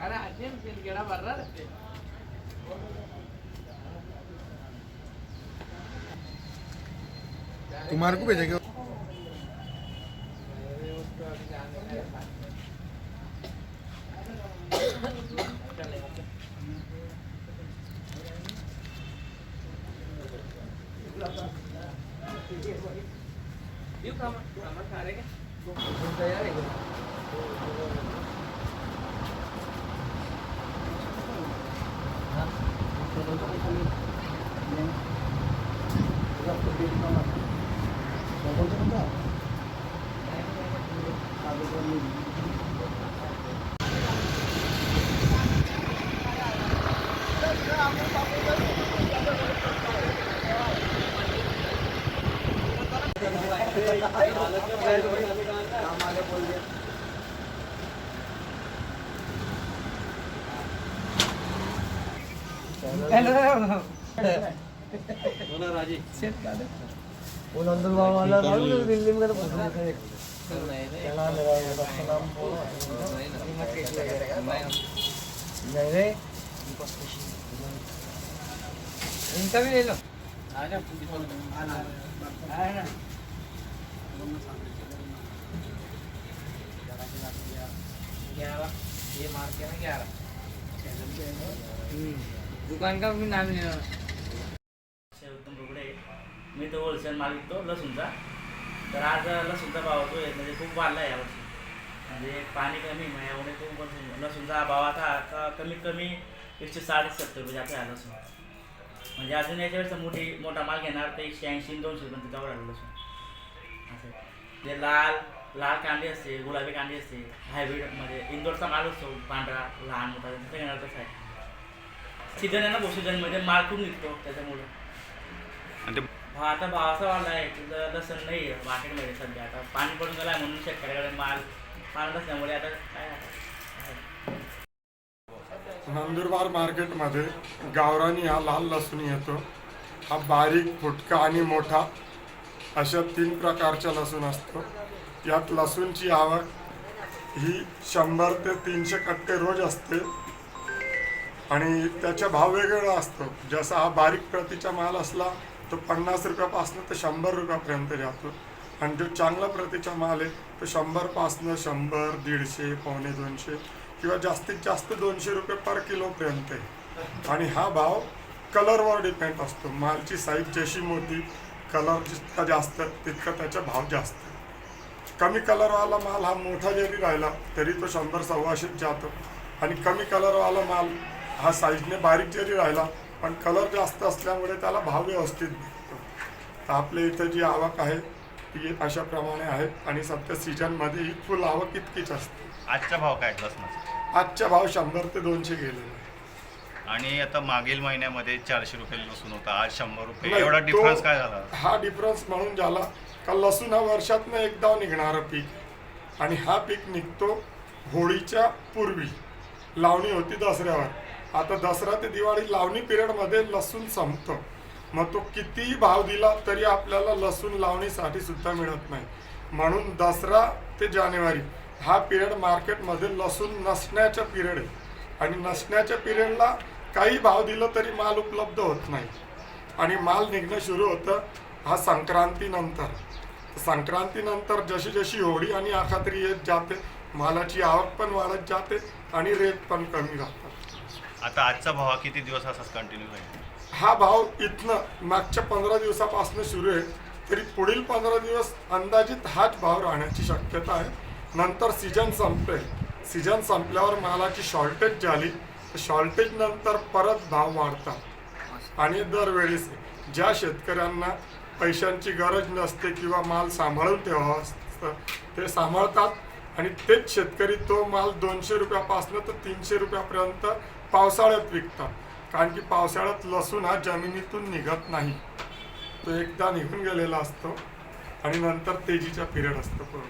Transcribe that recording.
अरे अजय गेडा भरला रे तुम्हारे को भेजेंगे येऊ का मग? कामात खा रे का? అందరూ వాళ్ళ వాళ్ళు వెళ్ళి కదా ఎలా ఇంకా था ना दिल्ली में आहे ना ग्यारह दुकान का मी नाम उत्तम रुगडे मी तो होलसेल माल विकतो लसूणचा तर आज लसूणचा भाव तो म्हणजे खूप वाढला आहे यावर्षी म्हणजे पाणी कमी मग यामुळे खूप लसूणचा भाव आता आता कमीत कमी एकशे साठ सत्तर रुपये जाते लसूण म्हणजे अजून याच्या वेळेस मोठी मोठा माल घेणार तर एकशे ऐंशी दोनशे रुपये जवळ आलं लसूण असं. ते लाल लाल कांदे असते गुलाबी कांदे असते हायब्रिड म्हणजे इंदोरचा माल असतो पांढरा लहान मोठा तसं घेणार तसं आहे सीझन आहे ना भाऊ सीझनमध्ये माल खूप निघतो त्याच्यामुळे. भाव आता भाव असा वाढला आहे की ज- लसण नाही आहे मार्केटमध्ये सध्या. आता पाणी पडून गेला आहे म्हणून शेतकऱ्याकडे माल माल नसल्यामुळे आता काय नंदुरबार मार्केटमध्ये गावरानी हा लाल लसूण येतो. हा बारीक फुटका आणि मोठा अशा तीन प्रकारच्या लसूण असतो. यात लसूणची आवक ही शंभर ते तीनशे कट्टे रोज असते. आणि त्याचा भाव वेगवेगळा असतो. जसा हा बारीक प्रतीचा माल असला तो पन्नास रुपयापासून ते शंभर रुपयापर्यंत जातो. आणि जो चांगला प्रतीचा माल आहे तो शंभरपासनं शंभर दीडशे पावणे दोनशे किंवा जास्तीत जास्त दोनशे रुपये पर किलोपर्यंत आहे. आणि हा भाव कलरवर डिपेंड असतो. मालची साईज जशी मोठी कलर जितका जास्त तितका त्याचा भाव जास्त कमी कलरवाला माल हा मोठा जरी राहिला तरी तो शंभर सव्वाशेत जातो. आणि कमी कलरवाला माल हा साईजने बारीक जरी राहिला पण कलर जास्त असल्यामुळे त्याला भाव व्यवस्थित भेटतो. तर आपल्या इथं जी आवक आहे ती अशा प्रमाणे आहे. आणि सध्या सीजनमध्ये ही फुल आवक इतकीच असते. आजचा भाव काय आजचा भाव शंभर ते दोनशे गेलेला आहे. आणि आता मागील महिन्यामध्ये चारशे रुपये लसूण होता आज शंभर रुपये. नाही, एवढा तो- डिफरन्स काय झाला? हा डिफरन्स म्हणून झाला का लसूण हा वर्षातनं एकदा निघणारं पीक. आणि हा पीक निघतो होळीच्या पूर्वी. लावणी होती दसऱ्यावर. आता दसरा ते दिवाळी लावणी पिरियडमध्ये लसूण संपतो. मग तो कितीही भाव दिला तरी आपल्याला लसूण लावणीसाठी सुद्धा मिळत नाही. म्हणून दसरा ते जानेवारी हा पिरियड मार्केटमध्ये लसूण नसण्याचा पिरियड आहे. आणि नसण्याच्या पिरियडला काही भाव दिलं तरी माल उपलब्ध होत नाही. आणि माल निघणं सुरू होतं हा संक्रांतीनंतर. संक्रांतीनंतर जशी जशी होळी आणि आखात्री येत जाते मालाची आवक पण वाढत जाते आणि रेट पण कमी राहतात. आता आजचा भाव किती दिवस असाच कंटिन्यू राहील? हा भाव इथनं मागच्या पंधरा दिवसापासून सुरू आहे. तरी पुढील पंधरा दिवस अंदाजित हाच भाव राहण्याची शक्यता आहे. नंतर सीजन संपते सीजन संपल्यावर मालाची शॉर्टेज झाली. शॉर्टेज नंतर परत भाव वाढतात. आणि दरवेळेस ज्या शेतकऱ्यांना पैशांची गरज नसते किंवा माल सांभाळून ठेवावं असतं ते सांभाळतात. आणि तेच शेतकरी तो माल दोनशे रुपयापासून तर तीनशे रुपयापर्यंत पावसाळ्यात विकतात. कारण की पावसाळ्यात लसूण हा जमिनीतून निघत नाही. तो एकदा निघून गेलेला असतो आणि नंतर तेजीचा पिरियड असतो पूर्ण.